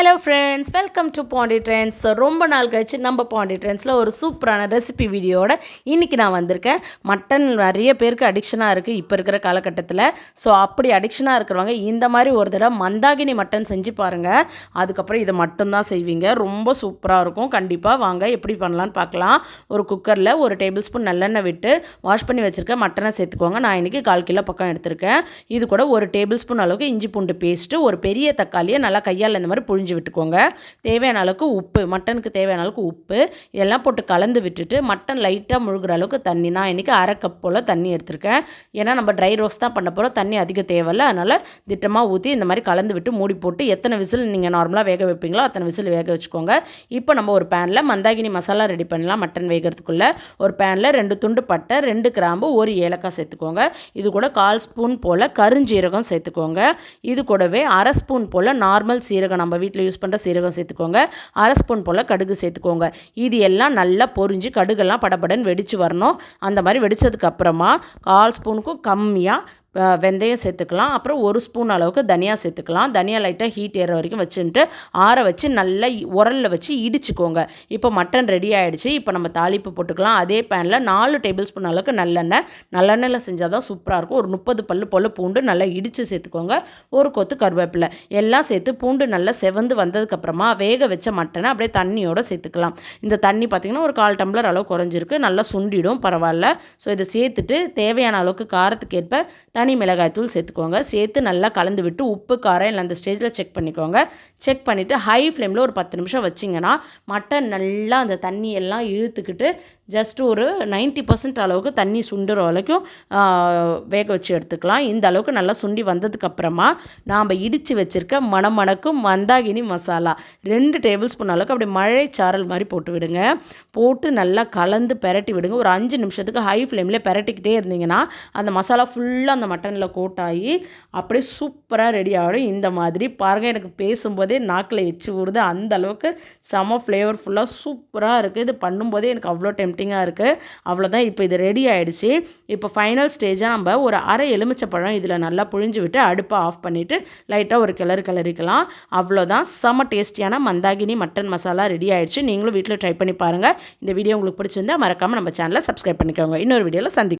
Hello friends welcome to Pondy trends ரொம்ப நாள் கழிச்சு நம்ம பாண்டி ட்ரெண்ட்ஸில் ஒரு சூப்பரான ரெசிபி வீடியோட இன்றைக்கி நான் வந்திருக்கேன். மட்டன் நிறைய பேருக்கு அடிக்ஷனாக இருக்குது இப்போ இருக்கிற காலகட்டத்தில். ஸோ அப்படி அடிக்ஷனாக இருக்கிறவங்க இந்த மாதிரி ஒரு தடவை மந்தாகினி மட்டன் செஞ்சு பாருங்கள் அதுக்கப்புறம் இதை மட்டும்தான் செய்வீங்க. ரொம்ப சூப்பராக இருக்கும். கண்டிப்பாக வாங்க எப்படி பண்ணலான்னு பார்க்கலாம். ஒரு குக்கரில் ஒரு டேபிள் ஸ்பூன் நல்லெண்ணெய் விட்டு வாஷ் பண்ணி வச்சுருக்க மட்டனை சேர்த்துக்கோங்க. நான் இன்றைக்கி கால் கிலோ பக்கம் எடுத்திருக்கேன். இது கூட ஒரு டேபிள் ஸ்பூன் அளவுக்கு இஞ்சி பூண்டு பேஸ்ட்டு ஒரு பெரிய தக்காளியை நல்லா கையால் இந்த மாதிரி புழிஞ்சு விட்டுக்கோங்க. தேவையான அளவுக்கு உப்பு மட்டனுக்கு தேவையான அளவுக்கு உப்பு இதெல்லாம் போட்டு கலந்து விட்டுட்டு மட்டன் லைட்டாக முழுகிற அளவுக்கு தண்ணி. நான் இன்றைக்கி அரை கப் போல் தண்ணி எடுத்திருக்கேன். ஏன்னா நம்ம ட்ரை ரோஸ்ட் தான் பண்ண போகிறோம் தண்ணி அதிகம் தேவையில்ல. அதனால் திட்டமாக ஊற்றி இந்த மாதிரி கலந்து விட்டு மூடி போட்டு எத்தனை விசில் நீங்கள் நார்மலாக வேக வைப்பீங்களோ அத்தனை விசில் வேக வச்சுக்கோங்க. இப்போ நம்ம ஒரு பேனில் மந்தாகினி மசாலா ரெடி பண்ணலாம் மட்டன் வேகிறதுக்குள்ளே. ஒரு பேனில் ரெண்டு துண்டு பட்டை ரெண்டு கிராம்பு ஒரு ஏலக்காய் சேர்த்துக்கோங்க. இது கூட கால் ஸ்பூன் போல் கருஞ்சீரகம் சேர்த்துக்கோங்க. இது கூடவே அரை ஸ்பூன் போல் நார்மல் சீரகம் நம்ம வீட்டில் யூஸ் பண்ணுற சீரகம் சேர்த்துக்கோங்க. அரை ஸ்பூன் போல் கடுகு சேர்த்துக்கோங்க. இது எல்லாம் நல்லா பொரிஞ்சு கடுகெல்லாம் படபடன்னு வெடித்து வரணும். அந்த மாதிரி வெடித்ததுக்கப்புறமா கால் ஸ்பூனுக்கும் கம்மியாக வெந்தயம் சேர்த்துக்கலாம். அப்புறம் ஒரு ஸ்பூன் அளவுக்கு தனியா சேர்த்துக்கலாம். தனியா லைட்டாக ஹீட் ஏற வரைக்கும் வச்சுட்டு ஆற வச்சு நல்லா உரலில் வச்சு இடிச்சுக்கோங்க. இப்போ மட்டன் ரெடி ஆகிடுச்சு இப்போ நம்ம தாளிப்பு போட்டுக்கலாம். அதே பேனில் நாலு டேபிள் ஸ்பூன் அளவுக்கு நல்லெண்ணெய். நல்லெண்ணெயில் செஞ்சால் தான் சூப்பராக இருக்கும். ஒரு முப்பது பல்லு போல் பூண்டு நல்லா இடித்து சேர்த்துக்கோங்க. ஒரு கொத்து கருவேப்பிலை. எல்லாம் சேர்த்து பூண்டு நல்லா செவந்து வந்ததுக்கப்புறமா வேக வச்ச மட்டனை அப்படியே தண்ணியோடு சேர்த்துக்கலாம். இந்த தண்ணி பார்த்திங்கன்னா ஒரு கால் டம்ளர் அளவு குறைஞ்சிருக்கு. நல்லா சுண்டிடும் பரவாயில்ல. ஸோ இதை சேர்த்துட்டு தேவையான அளவுக்கு காரத்துக்கு ஏற்ப தனி மிளகாய் தூள் சேர்த்துக்கோங்க. சேர்த்து நல்லா கலந்து விட்டு உப்பு காரம் இல்லை அந்த ஸ்டேஜில் செக் பண்ணிக்கோங்க. செக் பண்ணிவிட்டு ஹை ஃப்ளேமில் ஒரு பத்து நிமிஷம் வச்சிங்கன்னா மட்டன் நல்லா அந்த தண்ணியெல்லாம் இழுத்துக்கிட்டு ஜஸ்ட் ஒரு நைன்ட்டி பர்சன்ட் அளவுக்கு தண்ணி சுண்டுற வரைக்கும் வேக வச்சு எடுத்துக்கலாம். இந்த அளவுக்கு நல்லா சுண்டி வந்ததுக்கப்புறமா நாம் இடித்து வச்சுருக்க மணமணக்கும் மந்தாகினி மசாலா ரெண்டு டேபிள் ஸ்பூன் அளவுக்கு அப்படி மழை சாரல் மாதிரி போட்டு விடுங்க. போட்டு நல்லா கலந்து பெரட்டி விடுங்க. ஒரு அஞ்சு நிமிஷத்துக்கு ஹை ஃப்ளேமில் பெரட்டிக்கிட்டே இருந்தீங்கன்னா அந்த மசாலா ஃபுல்லாக அந்த மட்டனில் கோட்டாகி அப்படியே சூப்பராக ரெடி ஆகிடும் இந்த மாதிரி பாருங்கள் எனக்கு பேசும்போதே நாக்கில் எச்சு ஊறுது. அந்த அளவுக்கு செம ஃப்ளேவர்ஃபுல்லாக சூப்பராக இருக்குது இது பண்ணும்போதே எனக்கு அவ்வளோ சூட்டிங்காக இருக்குது அவ்வளோதான் இப்போ இது ரெடி ஆகிடுச்சு இப்போ ஃபைனல் ஸ்டேஜாக நம்ம ஒரு அரை எலுமிச்சப்பழம் இதில் நல்லா புழிஞ்சு விட்டு அடுப்பை ஆஃப் பண்ணிவிட்டு லைட்டாக ஒரு கிளறு கிளறிக்கலாம். அவ்வளோதான் செம டேஸ்டியான மந்தாகினி மட்டன் மசாலா ரெடி ஆகிடுச்சு நீங்களும் வீட்டில் ட்ரை பண்ணி பாருங்கள் இந்த வீடியோ உங்களுக்கு பிடிச்சிருந்தா மறக்காமல் நம்ம சேனலை சப்ஸ்கிரைப் பண்ணிக்கோங்க. இன்னொரு வீடியோவில் சந்திக்கும்